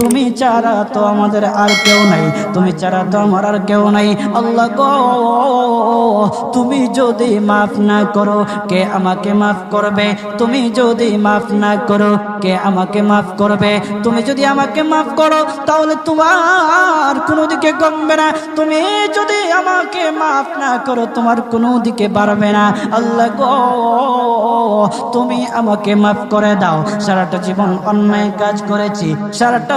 তুমি ছাড়া তো আমাদের আর কেউ নাই। তুমি ছাড়া তো আমার আর কেউ নাই। আল্লাহ গো, তুমি যদি মাফ না করো, কে আমাকে মাফ করবে? তুমি যদি মাফ না করো, কে আমাকে মাফ করবে? তুমি যদি আমাকে মাফ করো, তাহলে তোমার কোনো দিকে কমবে না। তুমি যদি আমাকে মাফ না করো, তোমার কোনো দিকে বাড়বে না। আল্লাহ গো, তুমি আমাকে মাফ করে দাও। সারাটা জীবন অন্যায় কাজ করেছি। সারাটা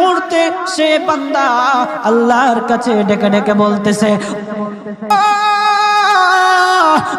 মুহূর্তে সে বান্দা আল্লাহর কাছে ডেকে ডেকে বলতেছে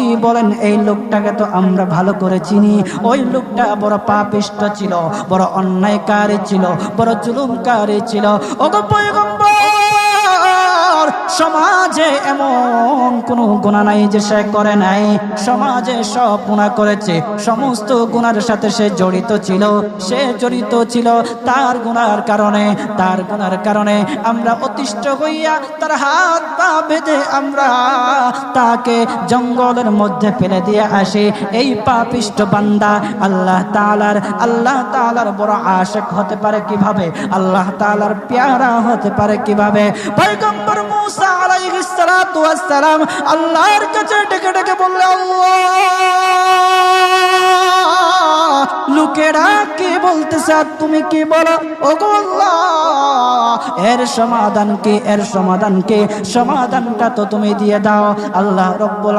কি বলেন, এই লোকটাকে তো আমরা ভালো করে চিনি। ওই লোকটা বড় পাপিষ্ট ছিল, বড় অন্যায়কারী ছিল, বড় জুলুমকারী ছিল। ওগো সমাজে এমন কোনো গুণা নাই যে সে করে নাই। সমাজে সব গুণা করেছে, সমস্ত গুণার সাথে সে জড়িত ছিল, সে জড়িত ছিল তার গুণার কারণে, তার গুণার কারণে আমরা অতিষ্ঠ হইয়া তার হাত পা বেঁধে আমরা তাকে জঙ্গলের মধ্যে ফেলে দিয়ে আসি। এই পাপিষ্ট বান্দা আল্লাহ তালার আল্লাহ তালার বড় আশেক হতে পারে কীভাবে? আল্লাহ তালার পেয়ারা হতে পারে কীভাবে? পয়গম্বর মুসা আলাইহিস সালাতু আল্লাহর কাছে ডেকে ডেকে বললে, আল্লাহ! লোকেরা কে বলতে আর তুমি কি বলো? ও এর সমাধান কে? এর সমাধান কে? সমাধানটা তো তুমি দিয়ে দাও। আল্লাহ রব্বুল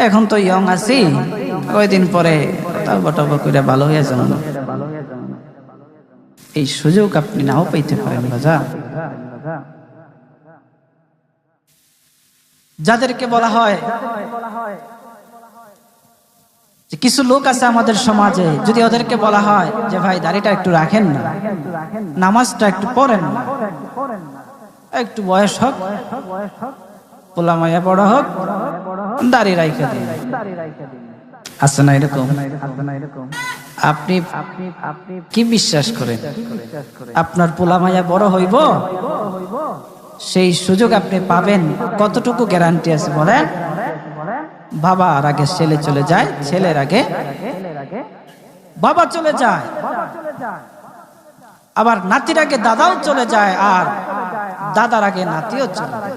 এখন তো ইয়ং আছি। কয়দিন পরে ভালো হয়ে যাবেন এই সুযোগ আপনি নাও পাইতে পারেন রাজা। যাদেরকে বলা হয় কিছু লোক আছে আমাদের সমাজে, যদি ওদেরকে বলা হয় যে ভাই দাড়িটা একটু রাখেন না, নামাজটা একটু পড়েন না, একটু বয়স হোক পোলা মায়া বড় হোক, দাড়ি রাইখা দিন। আছে না এরকম? আপনি কি বিশ্বাস করেন? আপনার পোলা মায়া বড় হইব? সেই সুযোগ আপনি পাবেন। কতটুকু গ্যারান্টি আছে বলেন? বাবা আর আগে ছেলে চলে যায়, ছেলের আগে বাবা চলে যায়। আবার নাতির আগে দাদাও চলে যায়, আর দাদার আগে নাতিও চলে যায়।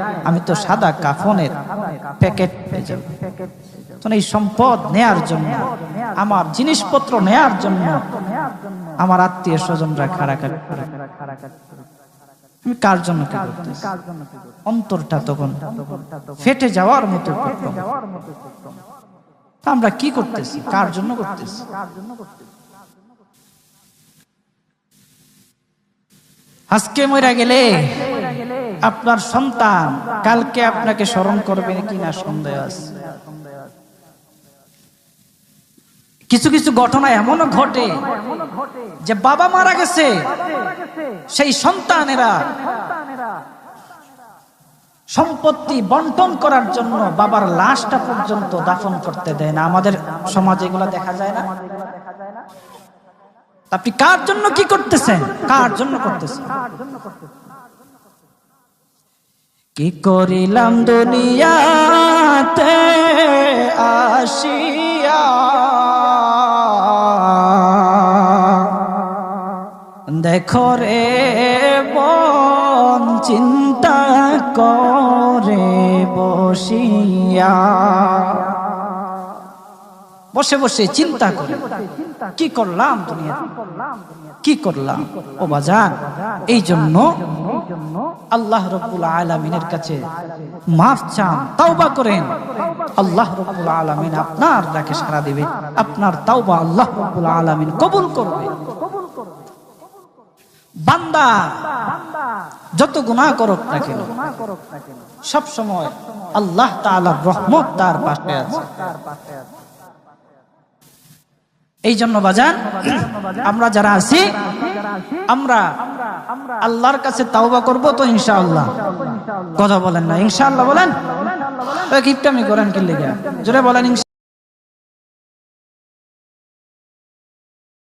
আমি তো সাদা কাফনের প্যাকেট পেয়ে যাব। তখন এই সম্পদ নেয়ার জন্য, আমার জিনিসপত্র নেয়ার জন্য, আমার আত্মীয় স্বজনরা খাড়াখাড়ি করে। আমি কার জন্য অন্তরটা তখন ফেটে যাওয়ার মতো আমরা কি করতেছি? কার জন্য করতেছি? আজকে মরা গেলে আপনার সন্তান কালকে আপনাকে স্মরণ করবে কিনা সন্দেহ আছে? কিছু কিছু ঘটনা এমনও ঘটে যে বাবা মারা গেছে, সেই সন্তানেরা সম্পত্তি বন্টন করার জন্য বাবার লাশটা পর্যন্ত দাফন করতে দেয় না। আমাদের সমাজে এগুলো দেখা যায় না। আপনি কার জন্য কি করতেছেন? কার জন্য করতেছেন? কি করিলাম দুনিয়াতে আসিয়া? দেখো রে বন চিন্তা করে বসিয়া। বসে বসে চিন্তা করে, কি করলাম দুনিয়া কি করলাম? ও বাজান, এই জন্য আল্লাহ রব্বুল আলমিনের কাছে মাফ চান, তাওবা করেন। আল্লাহ রব্বুল আলমিন আপনার ডাকে সারা দেবে, আপনার তাওবা আল্লাহ রব্বুল আলমিন কবুল করবে। বান্দা, যত গুনাহ করুক না কেন সব সময় আল্লাহ তাআলার রহমত তার পাশে আছে। এই জন্য বাজার আমরা যারা আছি, আমরা আল্লাহর কাছে তাওবা করব তো ইনশাআল্লাহ। কথা বলেন না, ইনশাআল্লাহ বলেন? কিপটামি করেন কি লেগে? জোরে বলেন